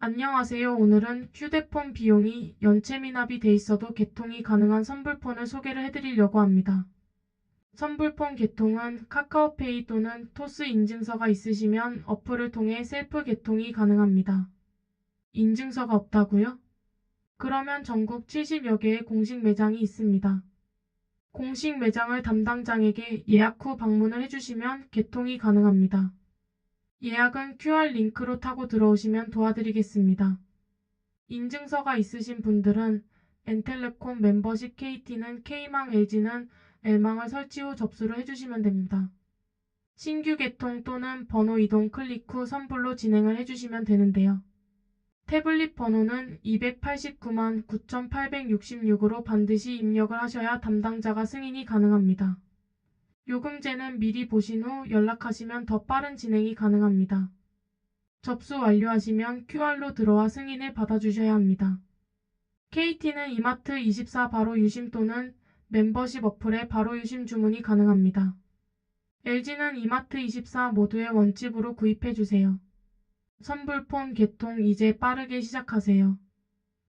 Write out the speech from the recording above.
안녕하세요. 오늘은 휴대폰 비용이 연체 미납이 돼 있어도 개통이 가능한 선불폰을 소개를 해드리려고 합니다. 선불폰 개통은 카카오페이 또는 토스 인증서가 있으시면 어플을 통해 셀프 개통이 가능합니다. 인증서가 없다고요? 그러면 전국 70여 개의 공식 매장이 있습니다. 공식 매장을 담당장에게 예약 후 방문을 해주시면 개통이 가능합니다. 예약은 QR 링크로 타고 들어오시면 도와드리겠습니다. 인증서가 있으신 분들은 엔텔레콤 멤버십 KT는 K망 LG는 L망을 설치 후 접수를 해주시면 됩니다. 신규 개통 또는 번호 이동 클릭 후 선불로 진행을 해주시면 되는데요. 태블릿 번호는 289만 9866으로 반드시 입력을 하셔야 담당자가 승인이 가능합니다. 요금제는 미리 보신 후 연락하시면 더 빠른 진행이 가능합니다. 접수 완료하시면 QR로 들어와 승인을 받아주셔야 합니다. KT는 이마트 24 바로 유심 또는 멤버십 어플에 바로 유심 주문이 가능합니다. LG는 이마트 24 모두의 원집으로 구입해 주세요. 선불폰 개통 이제 빠르게 시작하세요.